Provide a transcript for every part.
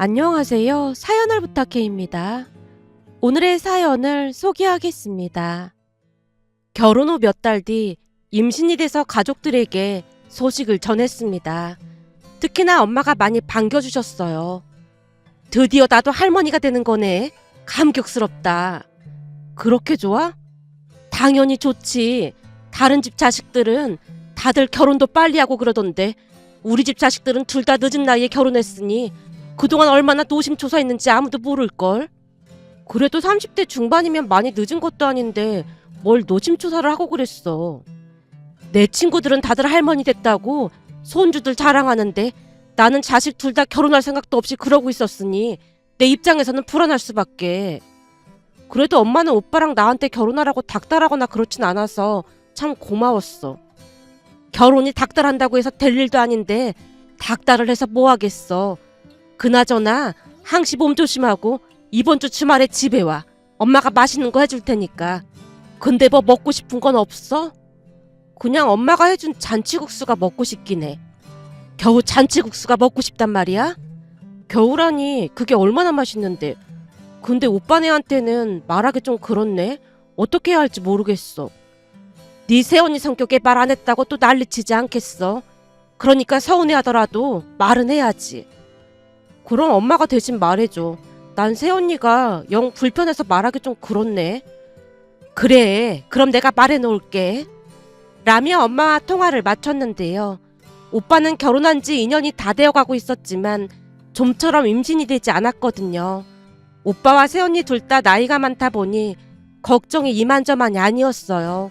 안녕하세요. 사연을 부탁해입니다. 오늘의 사연을 소개하겠습니다. 결혼 후 몇 달 뒤 임신이 돼서 가족들에게 소식을 전했습니다. 특히나 엄마가 많이 반겨주셨어요. 드디어 나도 할머니가 되는 거네. 감격스럽다. 그렇게 좋아? 당연히 좋지. 다른 집 자식들은 다들 결혼도 빨리 하고 그러던데 우리 집 자식들은 둘 다 늦은 나이에 결혼했으니 그동안 얼마나 노심초사했는지 아무도 모를걸. 그래도 30대 중반이면 많이 늦은 것도 아닌데 뭘 노심초사를 하고 그랬어. 내 친구들은 다들 할머니 됐다고 손주들 자랑하는데 나는 자식 둘 다 결혼할 생각도 없이 그러고 있었으니 내 입장에서는 불안할 수밖에. 그래도 엄마는 오빠랑 나한테 결혼하라고 닥달하거나 그렇진 않아서 참 고마웠어. 결혼이 닥달한다고 해서 될 일도 아닌데 닥달을 해서 뭐 하겠어. 그나저나 항시 몸 조심하고 이번 주 주말에 집에 와. 엄마가 맛있는 거 해줄 테니까. 근데 뭐 먹고 싶은 건 없어? 그냥 엄마가 해준 잔치국수가 먹고 싶긴 해. 겨우 잔치국수가 먹고 싶단 말이야? 겨우라니 그게 얼마나 맛있는데. 근데 오빠네한테는 말하기 좀 그렇네. 어떻게 해야 할지 모르겠어. 네 새언니 성격에 말 안 했다고 또 난리치지 않겠어. 그러니까 서운해하더라도 말은 해야지. 그럼 엄마가 대신 말해줘. 난 새언니가 영 불편해서 말하기 좀 그렇네. 그래, 그럼 내가 말해 놓을게. 라며 엄마와 통화를 마쳤는데요. 오빠는 결혼한 지 2년이 다 되어 가고 있었지만 좀처럼 임신이 되지 않았거든요. 오빠와 새언니 둘 다 나이가 많다 보니 걱정이 이만저만이 아니었어요.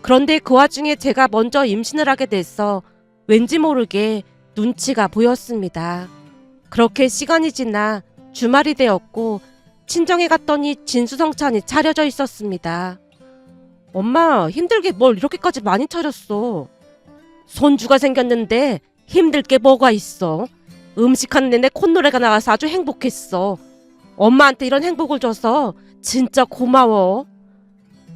그런데 그 와중에 제가 먼저 임신을 하게 돼서 왠지 모르게 눈치가 보였습니다. 그렇게 시간이 지나 주말이 되었고 친정에 갔더니 진수성찬이 차려져 있었습니다. 엄마 힘들게 뭘 이렇게까지 많이 차렸어. 손주가 생겼는데 힘들 게 뭐가 있어. 음식하는 내내 콧노래가 나와서 아주 행복했어. 엄마한테 이런 행복을 줘서 진짜 고마워.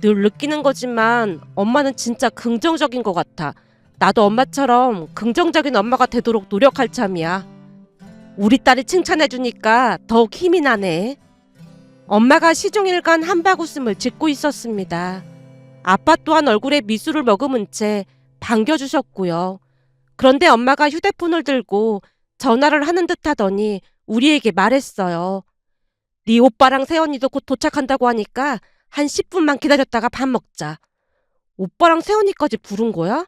늘 느끼는 거지만 엄마는 진짜 긍정적인 것 같아. 나도 엄마처럼 긍정적인 엄마가 되도록 노력할 참이야. 우리 딸이 칭찬해주니까 더욱 힘이 나네. 엄마가 시종일관 한바구음을 짓고 있었습니다. 아빠 또한 얼굴에 미술을 머금은 채 반겨주셨고요. 그런데 엄마가 휴대폰을 들고 전화를 하는 듯 하더니 우리에게 말했어요. 네 오빠랑 새언니도 곧 도착한다고 하니까 한 10분만 기다렸다가 밥 먹자. 오빠랑 새언니까지 부른 거야?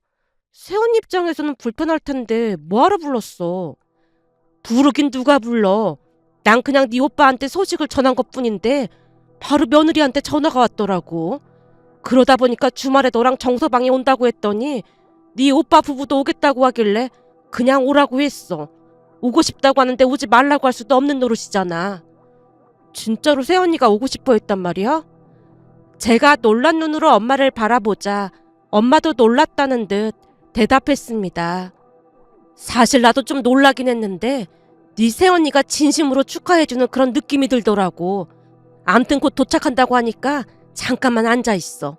새언니 입장에서는 불편할 텐데 뭐하러 불렀어? 부르긴 누가 불러. 난 그냥 네 오빠한테 소식을 전한 것뿐인데 바로 며느리한테 전화가 왔더라고. 그러다 보니까 주말에 너랑 정서방이 온다고 했더니 네 오빠 부부도 오겠다고 하길래 그냥 오라고 했어. 오고 싶다고 하는데 오지 말라고 할 수도 없는 노릇이잖아. 진짜로 새언니가 오고 싶어 했단 말이야? 제가 놀란 눈으로 엄마를 바라보자 엄마도 놀랐다는 듯 대답했습니다. 사실 나도 좀 놀라긴 했는데 네 새언니가 진심으로 축하해주는 그런 느낌이 들더라고. 암튼 곧 도착한다고 하니까 잠깐만 앉아 있어.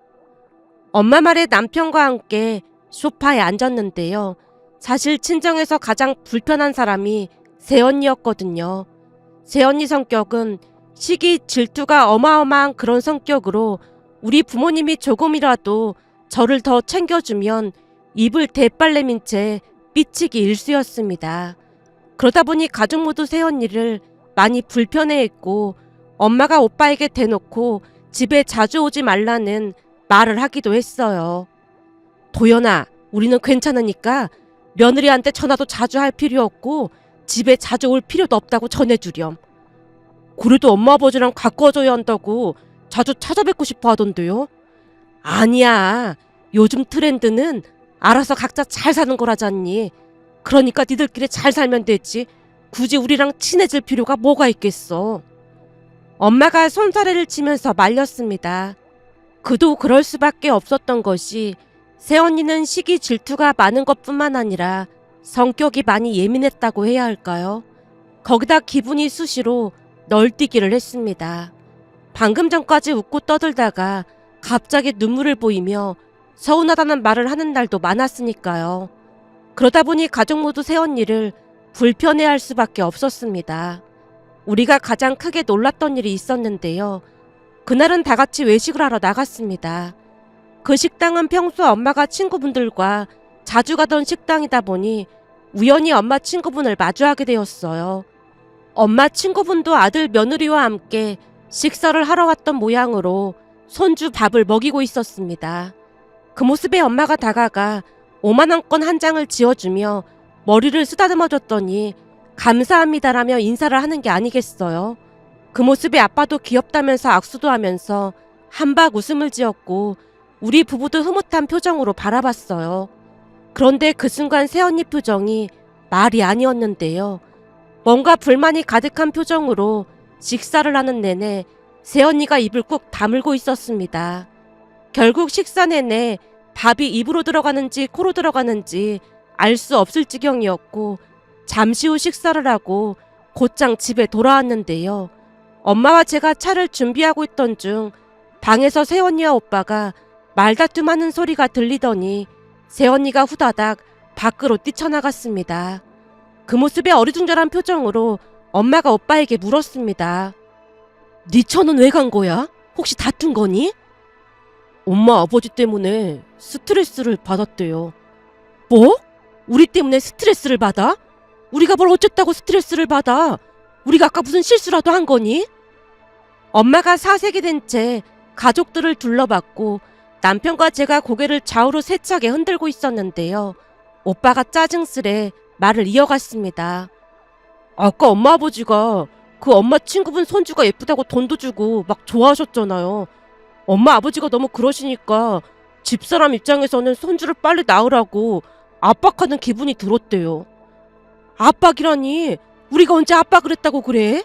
엄마 말에 남편과 함께 소파에 앉았는데요. 사실 친정에서 가장 불편한 사람이 새언니였거든요. 새언니 성격은 시기 질투가 어마어마한 그런 성격으로 우리 부모님이 조금이라도 저를 더 챙겨주면 입을 대빨래 민 채 삐치기 일쑤였습니다. 그러다 보니 가족 모두 새언니를 많이 불편해했고 엄마가 오빠에게 대놓고 집에 자주 오지 말라는 말을 하기도 했어요. 도연아, 우리는 괜찮으니까 며느리한테 전화도 자주 할 필요 없고 집에 자주 올 필요도 없다고 전해주렴. 그래도 엄마 아버지랑 가까워져야 한다고 자주 찾아뵙고 싶어 하던데요. 아니야. 요즘 트렌드는 알아서 각자 잘 사는 거라잖니. 그러니까 니들끼리 잘 살면 되지. 굳이 우리랑 친해질 필요가 뭐가 있겠어. 엄마가 손사래를 치면서 말렸습니다. 그도 그럴 수밖에 없었던 것이 새언니는 시기 질투가 많은 것뿐만 아니라 성격이 많이 예민했다고 해야 할까요? 거기다 기분이 수시로 널뛰기를 했습니다. 방금 전까지 웃고 떠들다가 갑자기 눈물을 보이며 서운하다는 말을 하는 날도 많았으니까요. 그러다 보니 가족 모두 새언니를 불편해할 수밖에 없었습니다. 우리가 가장 크게 놀랐던 일이 있었는데요. 그날은 다 같이 외식을 하러 나갔습니다. 그 식당은 평소 엄마가 친구분들과 자주 가던 식당이다 보니 우연히 엄마 친구분을 마주하게 되었어요. 엄마 친구분도 아들 며느리와 함께 식사를 하러 왔던 모양으로 손주 밥을 먹이고 있었습니다. 그 모습에 엄마가 다가가 5만원권 한 장을 지어주며 머리를 쓰다듬어줬더니 감사합니다라며 인사를 하는 게 아니겠어요. 그 모습에 아빠도 귀엽다면서 악수도 하면서 한박 웃음을 지었고 우리 부부도 흐뭇한 표정으로 바라봤어요. 그런데 그 순간 새언니 표정이 말이 아니었는데요. 뭔가 불만이 가득한 표정으로 식사를 하는 내내 새언니가 입을 꾹 다물고 있었습니다. 결국 식사 내내 밥이 입으로 들어가는지 코로 들어가는지 알 수 없을 지경이었고 잠시 후 식사를 하고 곧장 집에 돌아왔는데요. 엄마와 제가 차를 준비하고 있던 중 방에서 새언니와 오빠가 말다툼하는 소리가 들리더니 새언니가 후다닥 밖으로 뛰쳐나갔습니다. 그 모습에 어리둥절한 표정으로 엄마가 오빠에게 물었습니다. 네 차는 왜간 거야? 혹시 다툰 거니? 엄마 아버지 때문에 스트레스를 받았대요. 뭐? 우리 때문에 스트레스를 받아? 우리가 뭘 어쨌다고 스트레스를 받아? 우리가 아까 무슨 실수라도 한 거니? 엄마가 사색이 된 채 가족들을 둘러봤고 남편과 제가 고개를 좌우로 세차게 흔들고 있었는데요. 오빠가 짜증스레 말을 이어갔습니다. 아까 엄마 아버지가 그 엄마 친구분 손주가 예쁘다고 돈도 주고 막 좋아하셨잖아요. 엄마 아버지가 너무 그러시니까 집사람 입장에서는 손주를 빨리 낳으라고 압박하는 기분이 들었대요. 압박이라니 우리가 언제 압박을 했다고 그래?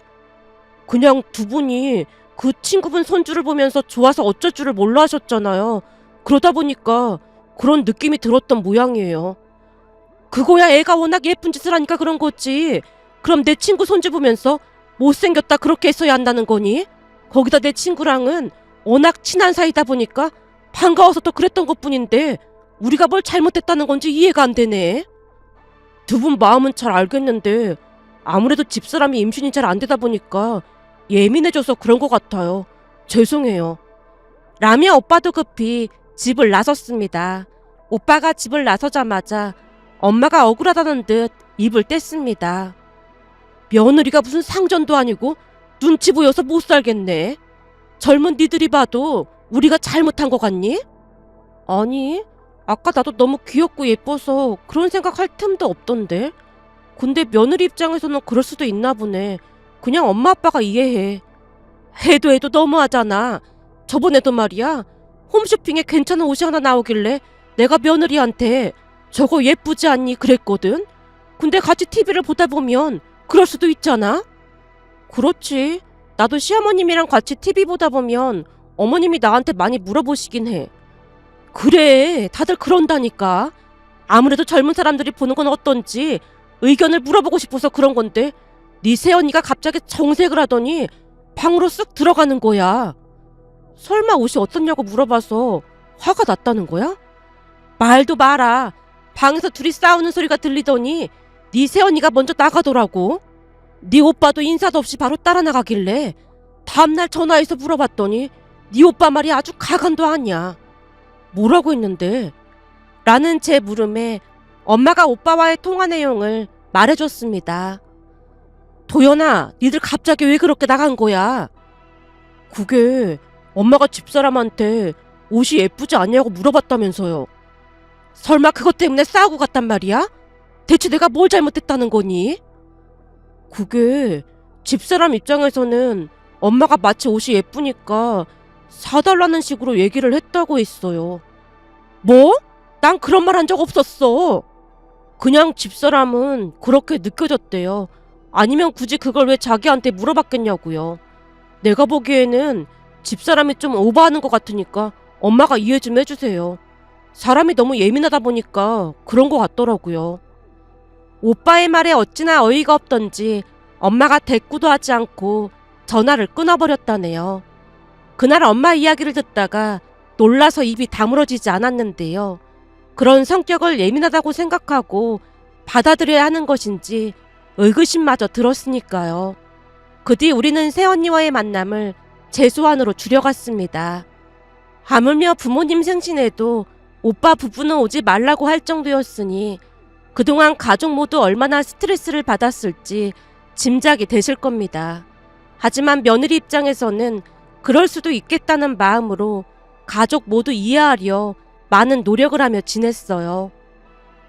그냥 두 분이 그 친구분 손주를 보면서 좋아서 어쩔 줄을 몰라 하셨잖아요. 그러다 보니까 그런 느낌이 들었던 모양이에요. 그거야 애가 워낙 예쁜 짓을 하니까 그런 거지. 그럼 내 친구 손주 보면서 못생겼다 그렇게 했어야 한다는 거니? 거기다 내 친구랑은 워낙 친한 사이다 보니까 반가워서 더 그랬던 것 뿐인데 우리가 뭘 잘못했다는 건지 이해가 안 되네. 두 분 마음은 잘 알겠는데 아무래도 집사람이 임신이 잘 안 되다 보니까 예민해져서 그런 것 같아요. 죄송해요. 라미아 오빠도 급히 집을 나섰습니다. 오빠가 집을 나서자마자 엄마가 억울하다는 듯 입을 뗐습니다. 며느리가 무슨 상전도 아니고 눈치 보여서 못 살겠네. 젊은 니들이 봐도 우리가 잘못한 것 같니? 아니, 아까 나도 너무 귀엽고 예뻐서 그런 생각할 틈도 없던데. 근데 며느리 입장에서는 그럴 수도 있나 보네. 그냥 엄마 아빠가 이해해. 해도 해도 너무하잖아. 저번에도 말이야. 홈쇼핑에 괜찮은 옷이 하나 나오길래 내가 며느리한테 저거 예쁘지 않니 그랬거든. 근데 같이 TV를 보다 보면 그럴 수도 있잖아. 그렇지. 나도 시어머님이랑 같이 TV 보다 보면 어머님이 나한테 많이 물어보시긴 해. 그래, 다들 그런다니까. 아무래도 젊은 사람들이 보는 건 어떤지 의견을 물어보고 싶어서 그런 건데 네 새언니가 갑자기 정색을 하더니 방으로 쓱 들어가는 거야. 설마 옷이 어떻냐고 물어봐서 화가 났다는 거야? 말도 마라. 방에서 둘이 싸우는 소리가 들리더니 네 새언니가 먼저 나가더라고. 네 오빠도 인사도 없이 바로 따라 나가길래 다음날 전화해서 물어봤더니 네 오빠 말이 아주 가관도 아니야. 뭐라고 했는데? 라는 제 물음에 엄마가 오빠와의 통화 내용을 말해줬습니다. 도연아, 니들 갑자기 왜 그렇게 나간 거야? 그게 엄마가 집사람한테 옷이 예쁘지 않냐고 물어봤다면서요. 설마 그것 때문에 싸우고 갔단 말이야? 대체 내가 뭘 잘못했다는 거니? 그게 집사람 입장에서는 엄마가 마치 옷이 예쁘니까 사달라는 식으로 얘기를 했다고 했어요. 뭐? 난 그런 말 한 적 없었어. 그냥 집사람은 그렇게 느껴졌대요. 아니면 굳이 그걸 왜 자기한테 물어봤겠냐고요. 내가 보기에는 집사람이 좀 오버하는 것 같으니까 엄마가 이해 좀 해주세요. 사람이 너무 예민하다 보니까 그런 것 같더라고요. 오빠의 말에 어찌나 어이가 없던지 엄마가 대꾸도 하지 않고 전화를 끊어버렸다네요. 그날 엄마 이야기를 듣다가 놀라서 입이 다물어지지 않았는데요. 그런 성격을 예민하다고 생각하고 받아들여야 하는 것인지 의구심마저 들었으니까요. 그 뒤 우리는 새언니와의 만남을 재수안으로 줄여갔습니다. 하물며 부모님 생신에도 오빠 부부는 오지 말라고 할 정도였으니 그동안 가족 모두 얼마나 스트레스를 받았을지 짐작이 되실 겁니다. 하지만 며느리 입장에서는 그럴 수도 있겠다는 마음으로 가족 모두 이해하려 많은 노력을 하며 지냈어요.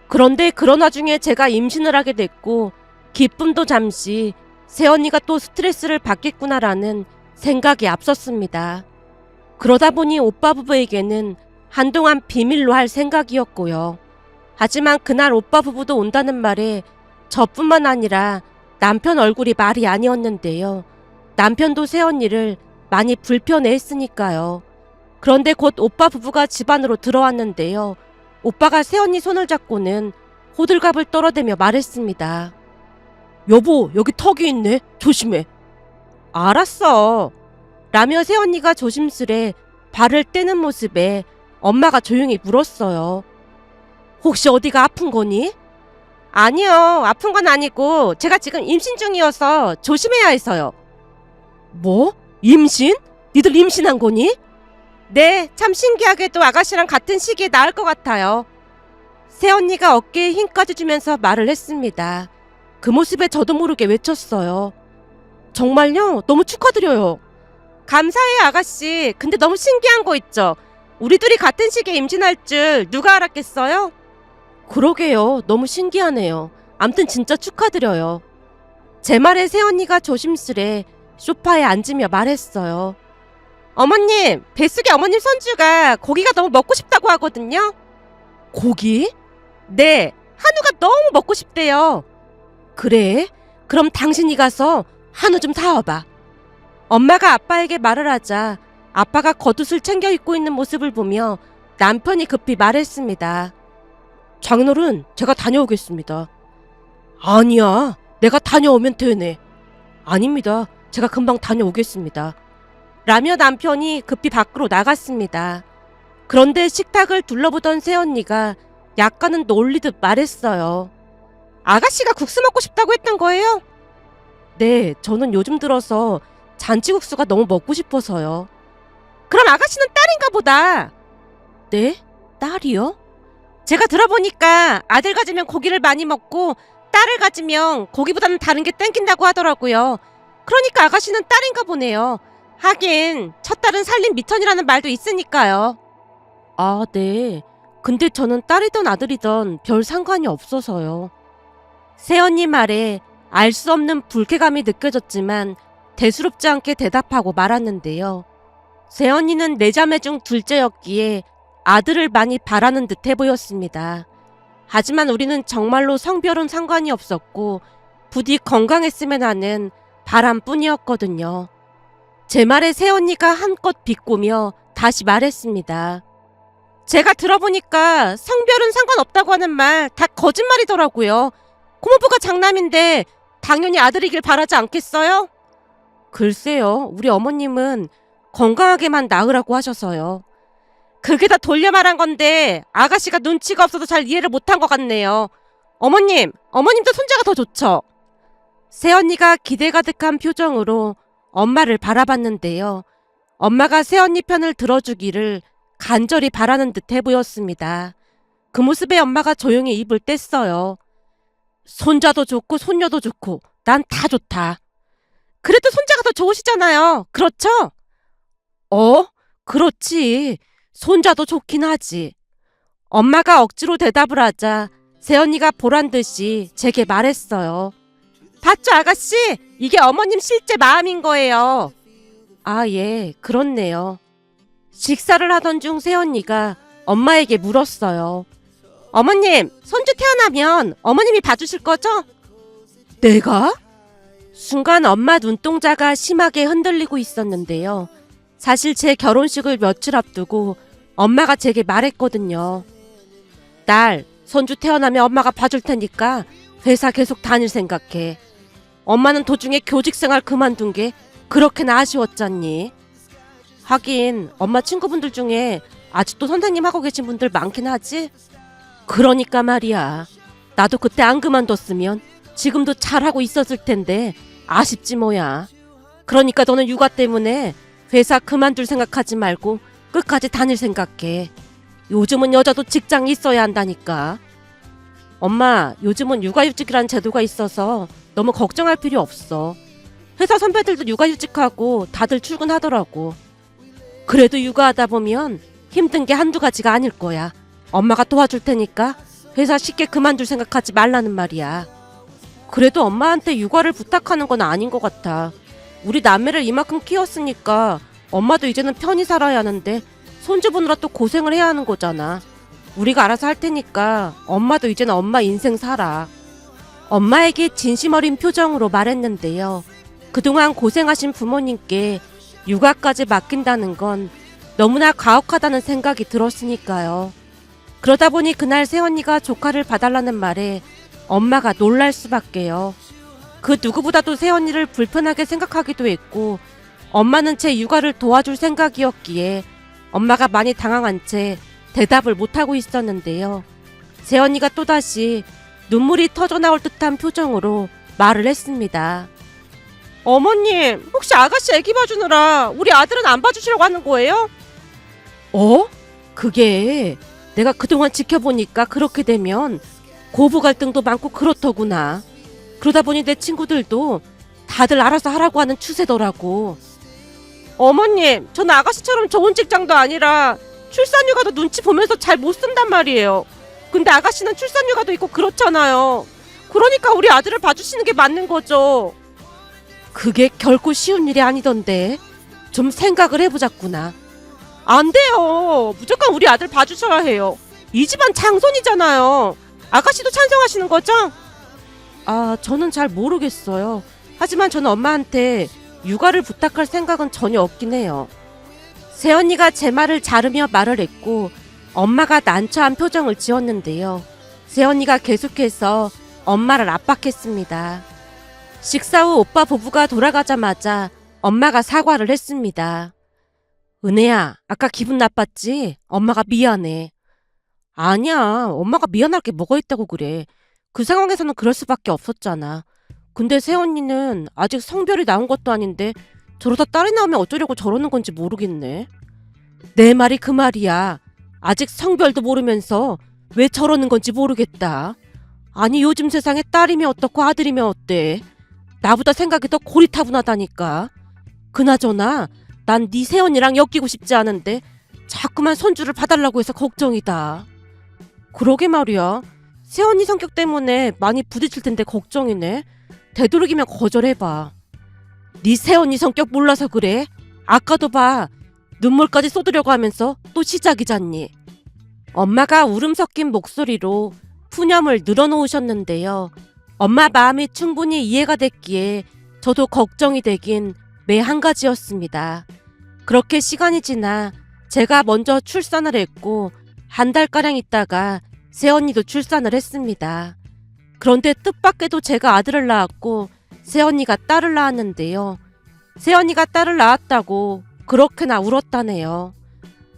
그런데 그런 와중에 제가 임신을 하게 됐고 기쁨도 잠시 새언니가 또 스트레스를 받겠구나라는 생각이 앞섰습니다. 그러다 보니 오빠 부부에게는 한동안 비밀로 할 생각이었고요. 하지만 그날 오빠 부부도 온다는 말에 저뿐만 아니라 남편 얼굴이 말이 아니었는데요. 남편도 새언니를 많이 불편해 했으니까요. 그런데 곧 오빠 부부가 집 안으로 들어왔는데요. 오빠가 새언니 손을 잡고는 호들갑을 떨어대며 말했습니다. 여보, 여기 턱이 있네. 조심해. 알았어. 라며 새언니가 조심스레 발을 떼는 모습에 엄마가 조용히 물었어요. 혹시 어디가 아픈 거니? 아니요, 아픈 건 아니고 제가 지금 임신 중이어서 조심해야 해서요. 뭐? 임신? 니들 임신한 거니? 네, 참 신기하게도 아가씨랑 같은 시기에 나을 것 같아요. 새언니가 어깨에 힘까지 주면서 말을 했습니다. 그 모습에 저도 모르게 외쳤어요. 정말요? 너무 축하드려요. 감사해요, 아가씨. 근데 너무 신기한 거 있죠? 우리 둘이 같은 시기에 임신할 줄 누가 알았겠어요? 그러게요. 너무 신기하네요. 암튼 진짜 축하드려요. 제 말에 새언니가 조심스레 소파에 앉으며 말했어요. 어머님, 뱃속에 어머님 손주가 고기가 너무 먹고 싶다고 하거든요. 고기? 네, 한우가 너무 먹고 싶대요. 그래? 그럼 당신이 가서 한우 좀 사와봐. 엄마가 아빠에게 말을 하자 아빠가 겉옷을 챙겨 입고 있는 모습을 보며 남편이 급히 말했습니다. 장인어른, 제가 다녀오겠습니다. 아니야, 내가 다녀오면 되네. 아닙니다. 제가 금방 다녀오겠습니다. 라며 남편이 급히 밖으로 나갔습니다. 그런데 식탁을 둘러보던 새언니가 약간은 놀리듯 말했어요. 아가씨가 국수 먹고 싶다고 했던 거예요? 네, 저는 요즘 들어서 잔치국수가 너무 먹고 싶어서요. 그럼 아가씨는 딸인가 보다. 네? 딸이요? 제가 들어보니까 아들 가지면 고기를 많이 먹고 딸을 가지면 고기보다는 다른 게 땡긴다고 하더라고요. 그러니까 아가씨는 딸인가 보네요. 하긴 첫 딸은 살림 미천이라는 말도 있으니까요. 아, 네. 근데 저는 딸이든 아들이든 별 상관이 없어서요. 새언니 말에 알 수 없는 불쾌감이 느껴졌지만 대수롭지 않게 대답하고 말았는데요. 새언니는 네 자매 중 둘째였기에 아들을 많이 바라는 듯해 보였습니다. 하지만 우리는 정말로 성별은 상관이 없었고 부디 건강했으면 하는 바람뿐이었거든요. 제 말에 새언니가 한껏 비꼬며 다시 말했습니다. 제가 들어보니까 성별은 상관없다고 하는 말 다 거짓말이더라고요. 고모부가 장남인데 당연히 아들이길 바라지 않겠어요? 글쎄요, 우리 어머님은 건강하게만 낳으라고 하셔서요. 그게 다 돌려 말한 건데 아가씨가 눈치가 없어서 잘 이해를 못한 것 같네요. 어머님, 어머님도 손자가 더 좋죠? 새언니가 기대 가득한 표정으로 엄마를 바라봤는데요. 엄마가 새언니 편을 들어주기를 간절히 바라는 듯해 보였습니다. 그 모습에 엄마가 조용히 입을 뗐어요. 손자도 좋고 손녀도 좋고 난 다 좋다. 그래도 손자가 더 좋으시잖아요. 그렇죠? 어? 그렇지. 손자도 좋긴 하지. 엄마가 억지로 대답을 하자 새언니가 보란 듯이 제게 말했어요. 봤죠, 아가씨? 이게 어머님 실제 마음인 거예요. 아, 예, 그렇네요. 식사를 하던 중 새언니가 엄마에게 물었어요. 어머님, 손주 태어나면 어머님이 봐주실 거죠? 내가? 순간 엄마 눈동자가 심하게 흔들리고 있었는데요. 사실 제 결혼식을 며칠 앞두고 엄마가 제게 말했거든요. 딸, 손주 태어나면 엄마가 봐줄 테니까 회사 계속 다닐 생각해. 엄마는 도중에 교직 생활 그만둔 게 그렇게나 아쉬웠잖니. 하긴 엄마 친구분들 중에 아직도 선생님 하고 계신 분들 많긴 하지. 그러니까 말이야. 나도 그때 안 그만뒀으면 지금도 잘하고 있었을 텐데 아쉽지 뭐야. 그러니까 너는 육아 때문에 회사 그만둘 생각하지 말고 끝까지 다닐 생각해. 요즘은 여자도 직장이 있어야 한다니까. 엄마, 요즘은 육아휴직이라는 제도가 있어서 너무 걱정할 필요 없어. 회사 선배들도 육아휴직하고 다들 출근하더라고. 그래도 육아하다 보면 힘든 게 한두 가지가 아닐 거야. 엄마가 도와줄 테니까 회사 쉽게 그만둘 생각하지 말라는 말이야. 그래도 엄마한테 육아를 부탁하는 건 아닌 것 같아. 우리 남매를 이만큼 키웠으니까 엄마도 이제는 편히 살아야 하는데 손주 보느라 또 고생을 해야 하는 거잖아. 우리가 알아서 할 테니까 엄마도 이제는 엄마 인생 살아. 엄마에게 진심 어린 표정으로 말했는데요. 그동안 고생하신 부모님께 육아까지 맡긴다는 건 너무나 가혹하다는 생각이 들었으니까요. 그러다 보니 그날 새언니가 조카를 봐달라는 말에 엄마가 놀랄 수밖에요. 그 누구보다도 새언니를 불편하게 생각하기도 했고 엄마는 제 육아를 도와줄 생각이었기에 엄마가 많이 당황한 채 대답을 못하고 있었는데요. 새언니가 또다시 눈물이 터져 나올 듯한 표정으로 말을 했습니다. 어머님, 혹시 아가씨 애기 봐주느라 우리 아들은 안 봐주시려고 하는 거예요? 어? 그게 내가 그동안 지켜보니까 그렇게 되면 고부 갈등도 많고 그렇더구나. 그러다 보니 내 친구들도 다들 알아서 하라고 하는 추세더라고. 어머님, 저는 아가씨처럼 좋은 직장도 아니라 출산휴가도 눈치 보면서 잘 못 쓴단 말이에요. 근데 아가씨는 출산휴가도 있고 그렇잖아요. 그러니까 우리 아들을 봐주시는 게 맞는 거죠. 그게 결코 쉬운 일이 아니던데. 좀 생각을 해보자꾸나. 안 돼요. 무조건 우리 아들 봐주셔야 해요. 이 집안 장손이잖아요. 아가씨도 찬성하시는 거죠? 아, 저는 잘 모르겠어요. 하지만 저는 엄마한테 육아를 부탁할 생각은 전혀 없긴 해요. 새언니가 제 말을 자르며 말을 했고 엄마가 난처한 표정을 지었는데요. 새언니가 계속해서 엄마를 압박했습니다. 식사 후 오빠 부부가 돌아가자마자 엄마가 사과를 했습니다. 은혜야, 아까 기분 나빴지? 엄마가 미안해. 아니야, 엄마가 미안할 게 뭐가 있다고 그래. 그 상황에서는 그럴 수밖에 없었잖아. 근데 새언니는 아직 성별이 나온 것도 아닌데 저러다 딸이 나오면 어쩌려고 저러는 건지 모르겠네. 내 말이 그 말이야. 아직 성별도 모르면서 왜 저러는 건지 모르겠다. 아니 요즘 세상에 딸이면 어떻고 아들이면 어때? 나보다 생각이 더 고리타분하다니까. 그나저나 난네 새언니랑 엮이고 싶지 않은데 자꾸만 손주를 봐달라고 해서 걱정이다. 그러게 말이야. 새언니 성격 때문에 많이 부딪힐 텐데 걱정이네. 되도록이면 거절해봐. 네 새언니 성격 몰라서 그래. 아까도 봐. 눈물까지 쏟으려고 하면서 또 시작이잖니. 엄마가 울음 섞인 목소리로 푸념을 늘어놓으셨는데요. 엄마 마음이 충분히 이해가 됐기에 저도 걱정이 되긴 매 한 가지였습니다. 그렇게 시간이 지나 제가 먼저 출산을 했고 한 달가량 있다가 새언니도 출산을 했습니다. 그런데 뜻밖에도 제가 아들을 낳았고 새언니가 딸을 낳았는데요. 새언니가 딸을 낳았다고 그렇게나 울었다네요.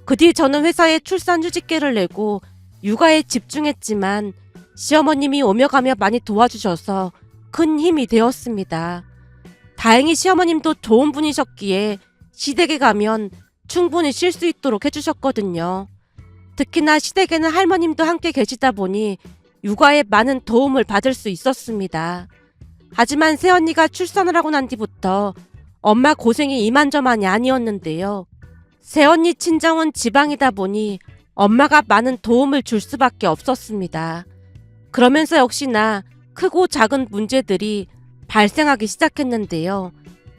그 뒤 저는 회사에 출산 휴직계를 내고 육아에 집중했지만 시어머님이 오며 가며 많이 도와주셔서 큰 힘이 되었습니다. 다행히 시어머님도 좋은 분이셨기에 시댁에 가면 충분히 쉴 수 있도록 해주셨거든요. 특히나 시댁에는 할머님도 함께 계시다 보니 육아에 많은 도움을 받을 수 있었습니다. 하지만 새언니가 출산을 하고 난 뒤부터 엄마 고생이 이만저만이 아니었는데요. 새언니 친정은 지방이다 보니 엄마가 많은 도움을 줄 수밖에 없었습니다. 그러면서 역시나 크고 작은 문제들이 발생하기 시작했는데요.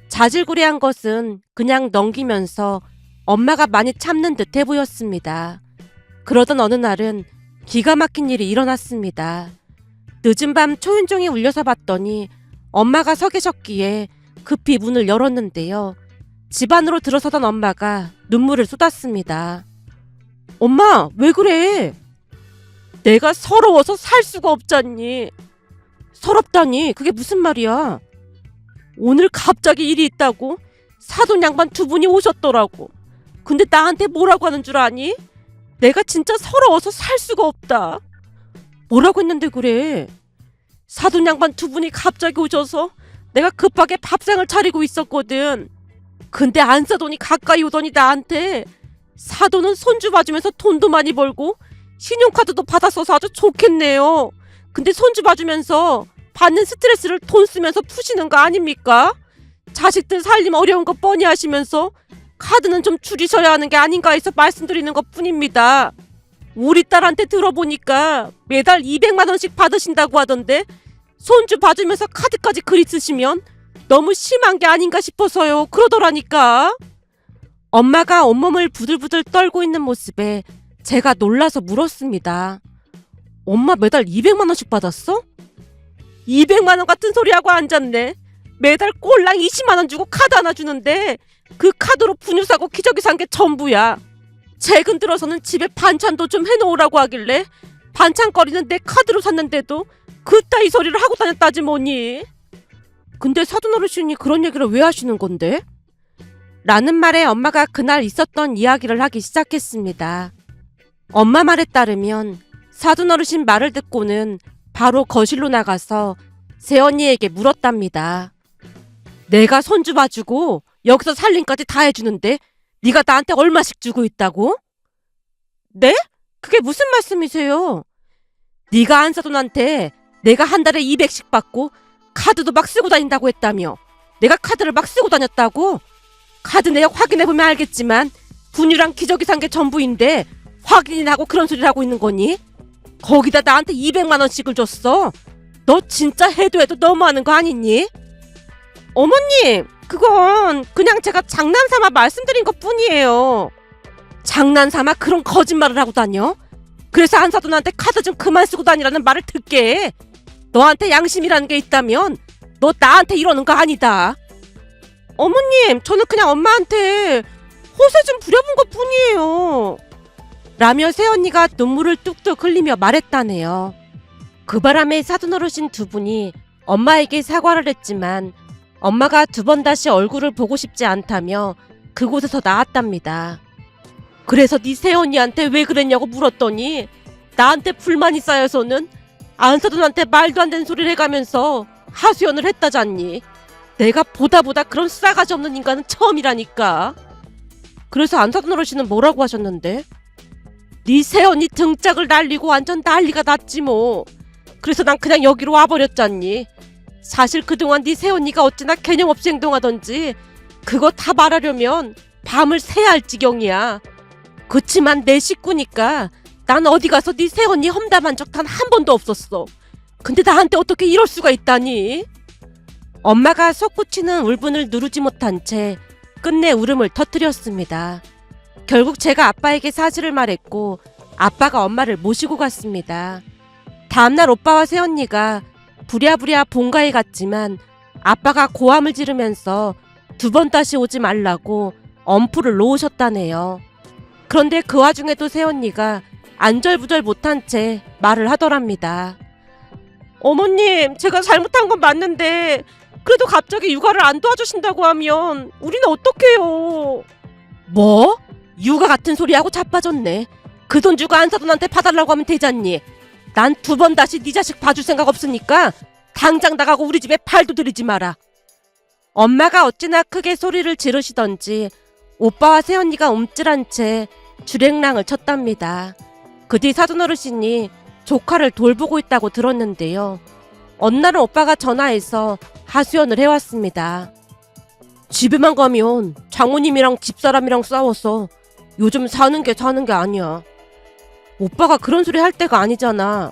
자질구레한 것은 그냥 넘기면서 엄마가 많이 참는 듯해 보였습니다. 그러던 어느 날은 기가 막힌 일이 일어났습니다. 늦은 밤 초인종이 울려서 봤더니 엄마가 서 계셨기에 급히 문을 열었는데요. 집 안으로 들어서던 엄마가 눈물을 쏟았습니다. 엄마, 왜 그래? 내가 서러워서 살 수가 없잖니. 서럽다니, 그게 무슨 말이야? 오늘 갑자기 일이 있다고 사돈 양반 두 분이 오셨더라고. 근데 나한테 뭐라고 하는 줄 아니? 내가 진짜 서러워서 살 수가 없다. 뭐라고 했는데 그래? 사돈 양반 두 분이 갑자기 오셔서 내가 급하게 밥상을 차리고 있었거든. 근데 안 사돈이 가까이 오더니 나한테 사돈은 손주 봐주면서 돈도 많이 벌고 신용카드도 받아 써서 아주 좋겠네요. 근데 손주 봐주면서 받는 스트레스를 돈 쓰면서 푸시는 거 아닙니까? 자식들 살림 어려운 거 뻔히 하시면서 카드는 좀 줄이셔야 하는 게 아닌가 해서 말씀드리는 것 뿐입니다. 우리 딸한테 들어보니까 매달 200만 원씩 받으신다고 하던데 손주 봐주면서 카드까지 그리 쓰시면 너무 심한 게 아닌가 싶어서요. 그러더라니까. 엄마가 온몸을 부들부들 떨고 있는 모습에 제가 놀라서 물었습니다. 엄마 매달 200만 원씩 받았어? 200만 원 같은 소리하고 앉았네. 매달 꼴랑 20만 원 주고 카드 하나 주는데 그 카드로 분유 사고 기저귀 산 게 전부야. 최근 들어서는 집에 반찬도 좀 해놓으라고 하길래 반찬거리는 내 카드로 샀는데도 그따위 소리를 하고 다녔다지 뭐니. 근데 사돈 어르신이 그런 얘기를 왜 하시는 건데? 라는 말에 엄마가 그날 있었던 이야기를 하기 시작했습니다. 엄마 말에 따르면 사돈 어르신 말을 듣고는 바로 거실로 나가서 새언니에게 물었답니다. 내가 손주 봐주고 여기서 살림까지 다 해주는데 네가 나한테 얼마씩 주고 있다고? 네? 그게 무슨 말씀이세요? 네가 안 사돈한테 내가 한 달에 200씩 받고 카드도 막 쓰고 다닌다고 했다며 내가 카드를 막 쓰고 다녔다고? 카드 내역 확인해보면 알겠지만 분유랑 기저귀 산 게 전부인데 확인이나 하고 그런 소리를 하고 있는 거니? 거기다 나한테 200만 원씩을 줬어. 너 진짜 해도 해도 너무하는 거 아니니? 어머님, 그건 그냥 제가 장난삼아 말씀드린 것 뿐이에요. 장난삼아 그런 거짓말을 하고 다녀? 그래서 안사돈한테 카드 좀 그만 쓰고 다니라는 말을 듣게 해. 너한테 양심이라는 게 있다면 너 나한테 이러는 거 아니다. 어머님, 저는 그냥 엄마한테 호세 좀 부려본 것 뿐이에요. 라며 새언니가 눈물을 뚝뚝 흘리며 말했다네요. 그 바람에 사돈 어르신 두 분이 엄마에게 사과를 했지만 엄마가 두 번 다시 얼굴을 보고 싶지 않다며 그곳에서 나왔답니다. 그래서 네 새언니한테 왜 그랬냐고 물었더니 나한테 불만이 쌓여서는 안사돈한테 말도 안 되는 소리를 해가면서 하소연을 했다잖니. 내가 보다 보다 그런 싸가지 없는 인간은 처음이라니까. 그래서 안사돈 어르신은 뭐라고 하셨는데? 네 새언니 등짝을 날리고 완전 난리가 났지 뭐. 그래서 난 그냥 여기로 와버렸잖니. 사실 그동안 네 새언니가 어찌나 개념 없이 행동하던지 그거 다 말하려면 밤을 새야 할 지경이야. 그치만 내 식구니까 난 어디 가서 네 새언니 험담한 적 단 한 번도 없었어. 근데 나한테 어떻게 이럴 수가 있다니? 엄마가 솟구치는 울분을 누르지 못한 채 끝내 울음을 터뜨렸습니다. 결국 제가 아빠에게 사실을 말했고 아빠가 엄마를 모시고 갔습니다. 다음날 오빠와 새언니가 부랴부랴 본가에 갔지만 아빠가 고함을 지르면서 두 번 다시 오지 말라고 엄프를 놓으셨다네요. 그런데 그 와중에도 새언니가 안절부절 못한 채 말을 하더랍니다. 어머님, 제가 잘못한 건 맞는데 그래도 갑자기 육아를 안 도와주신다고 하면 우리는 어떡해요? 뭐? 육아 같은 소리하고 자빠졌네. 그 돈 주고 안 사돈한테 봐달라고 하면 되잖니. 난 두 번 다시 네 자식 봐줄 생각 없으니까 당장 나가고 우리 집에 팔도 들이지 마라. 엄마가 어찌나 크게 소리를 지르시던지 오빠와 새언니가 움찔한 채 주랭랑을 쳤답니다. 그 뒤 사돈 어르신이 조카를 돌보고 있다고 들었는데요. 어느 날은 오빠가 전화해서 하수연을 해왔습니다. 집에만 가면 장모님이랑 집사람이랑 싸워서 요즘 사는 게 사는 게 아니야. 오빠가 그런 소리 할 때가 아니잖아.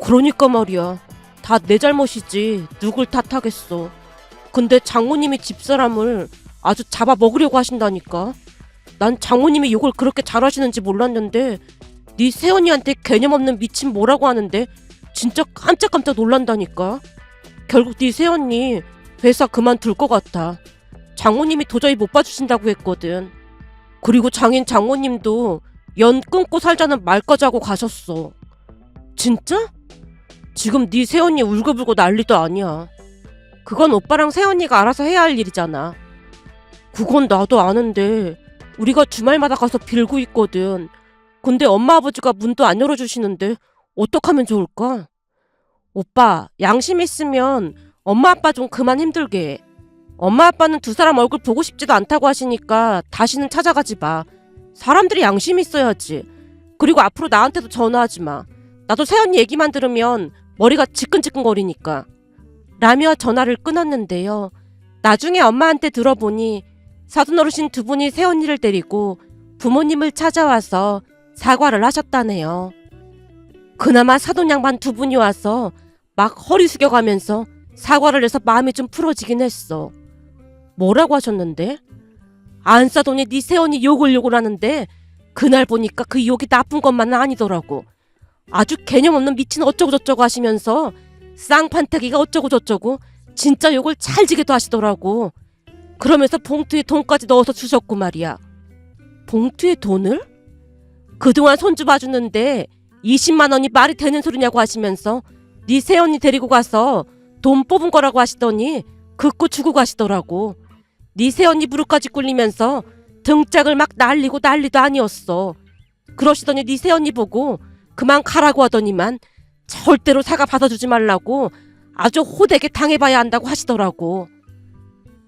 그러니까 말이야. 다 내 잘못이지. 누굴 탓하겠어. 근데 장모님이 집사람을 아주 잡아 먹으려고 하신다니까. 난 장모님이 욕을 그렇게 잘하시는지 몰랐는데 네 새언니한테 개념 없는 미친 뭐라고 하는데 진짜 깜짝깜짝 놀란다니까. 결국 네 새언니 회사 그만둘 것 같아. 장모님이 도저히 못 봐주신다고 했거든. 그리고 장인 장모님도 연 끊고 살자는 말까지 하고 가셨어. 진짜? 지금 네 새언니 울고불고 난리도 아니야. 그건 오빠랑 새언니가 알아서 해야 할 일이잖아. 그건 나도 아는데 우리가 주말마다 가서 빌고 있거든. 근데 엄마 아버지가 문도 안 열어주시는데 어떡하면 좋을까? 오빠 양심 있으면 엄마 아빠 좀 그만 힘들게 해. 엄마 아빠는 두 사람 얼굴 보고 싶지도 않다고 하시니까 다시는 찾아가지 마. 사람들이 양심 있어야지. 그리고 앞으로 나한테도 전화하지 마. 나도 새언니 얘기만 들으면 머리가 지끈지끈거리니까. 라며 전화를 끊었는데요. 나중에 엄마한테 들어보니 사돈 어르신 두 분이 새언니를 데리고 부모님을 찾아와서 사과를 하셨다네요. 그나마 사돈 양반 두 분이 와서 막 허리 숙여가면서 사과를 해서 마음이 좀 풀어지긴 했어. 뭐라고 하셨는데? 안 싸더니 네 새언니 욕을 욕을 하는데 그날 보니까 그 욕이 나쁜 것만은 아니더라고. 아주 개념 없는 미친 어쩌고저쩌고 하시면서 쌍판태기가 어쩌고저쩌고 진짜 욕을 찰지게도 하시더라고. 그러면서 봉투에 돈까지 넣어서 주셨고 말이야. 봉투에 돈을? 그동안 손주 봐주는데 20만 원이 말이 되는 소리냐고 하시면서 네 새언니 데리고 가서 돈 뽑은 거라고 하시더니 긋고 주고 가시더라고. 네 새언니 무릎까지 꿇리면서 등짝을 막 날리고 난리도 아니었어. 그러시더니 네 새언니 보고 그만 가라고 하더니만 절대로 사과 받아주지 말라고 아주 호되게 당해봐야 한다고 하시더라고.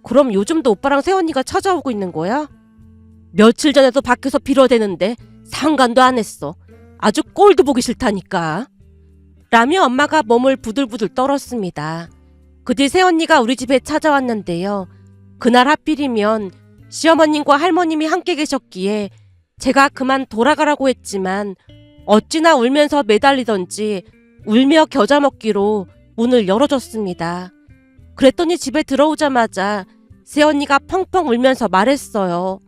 그럼 요즘도 오빠랑 새언니가 찾아오고 있는 거야? 며칠 전에도 밖에서 빌어대는데 상관도 안 했어. 아주 꼴도 보기 싫다니까. 라며 엄마가 몸을 부들부들 떨었습니다. 그 뒤 새언니가 우리 집에 찾아왔는데요. 그날 하필이면 시어머님과 할머님이 함께 계셨기에 제가 그만 돌아가라고 했지만 어찌나 울면서 매달리던지 울며 겨자 먹기로 문을 열어줬습니다. 그랬더니 집에 들어오자마자 새언니가 펑펑 울면서 말했어요.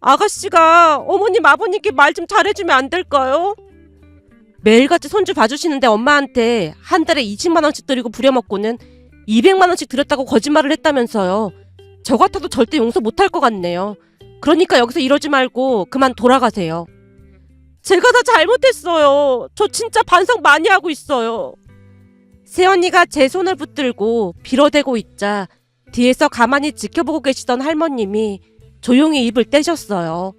아가씨가 어머님 아버님께 말 좀 잘해주면 안 될까요? 매일같이 손주 봐주시는데 엄마한테 한 달에 20만 원씩 드리고 부려먹고는 200만 원씩 드렸다고 거짓말을 했다면서요. 저 같아도 절대 용서 못할 것 같네요. 그러니까 여기서 이러지 말고 그만 돌아가세요. 제가 다 잘못했어요. 저 진짜 반성 많이 하고 있어요. 새언니가 제 손을 붙들고 빌어대고 있자 뒤에서 가만히 지켜보고 계시던 할머님이 조용히 입을 떼셨어요.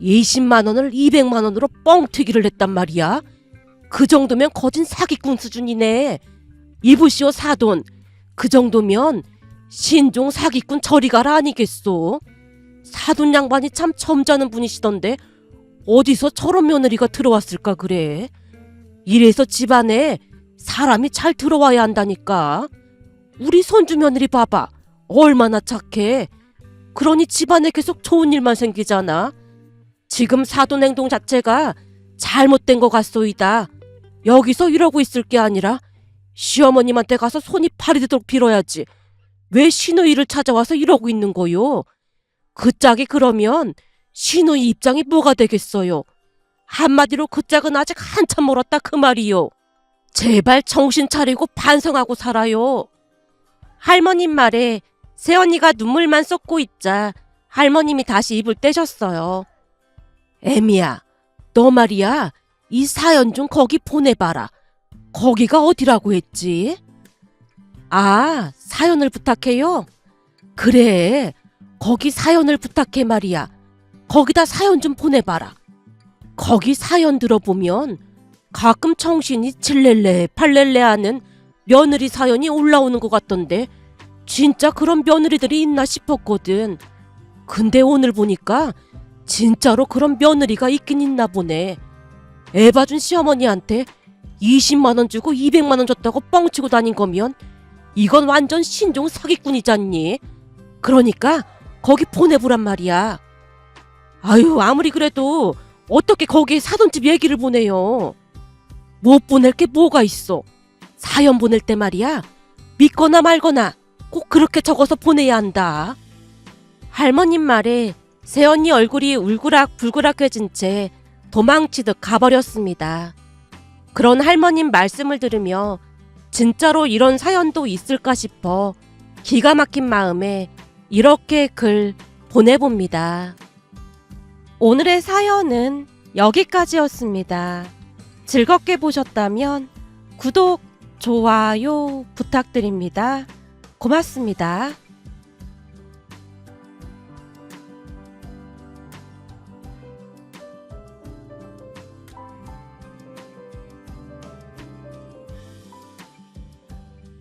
20만 원을 200만 원으로 뻥튀기를 했단 말이야. 그 정도면 거진 사기꾼 수준이네. 이보시오 사돈. 그 정도면 신종 사기꾼 저리 가라 아니겠소? 사돈 양반이 참 점잖은 분이시던데 어디서 저런 며느리가 들어왔을까 그래? 이래서 집안에 사람이 잘 들어와야 한다니까. 우리 손주 며느리 봐봐. 얼마나 착해. 그러니 집안에 계속 좋은 일만 생기잖아. 지금 사돈 행동 자체가 잘못된 것 같소이다. 여기서 이러고 있을 게 아니라 시어머님한테 가서 손이 파리되도록 빌어야지. 왜 신우이를 찾아와서 이러고 있는 거요? 그 짝이 그러면 신우이 입장이 뭐가 되겠어요? 한마디로 그 짝은 아직 한참 멀었다 그 말이요. 제발 정신 차리고 반성하고 살아요. 할머님 말에 새언니가 눈물만 쏟고 있자 할머님이 다시 입을 떼셨어요. 애미야, 너 말이야. 이 사연 좀 거기 보내봐라. 거기가 어디라고 했지? 아, 사연을 부탁해요? 그래, 거기 사연을 부탁해 말이야. 거기다 사연 좀 보내봐라. 거기 사연 들어보면 가끔 청신이 칠렐레 팔렐레 하는 며느리 사연이 올라오는 것 같던데 진짜 그런 며느리들이 있나 싶었거든. 근데 오늘 보니까 진짜로 그런 며느리가 있긴 있나 보네. 애 봐준 시어머니한테 20만 원 주고 200만 원 줬다고 뻥치고 다닌 거면 이건 완전 신종 사기꾼이잖니. 그러니까 거기 보내보란 말이야. 아유 아무리 그래도 어떻게 거기에 사돈집 얘기를 보내요. 못 보낼 게 뭐가 있어. 사연 보낼 때 말이야. 믿거나 말거나 꼭 그렇게 적어서 보내야 한다. 할머님 말에 새언니 얼굴이 울그락불그락해진 채 도망치듯 가버렸습니다. 그런 할머님 말씀을 들으며 진짜로 이런 사연도 있을까 싶어 기가 막힌 마음에 이렇게 글 보내봅니다. 오늘의 사연은 여기까지였습니다. 즐겁게 보셨다면 구독, 좋아요 부탁드립니다. 고맙습니다.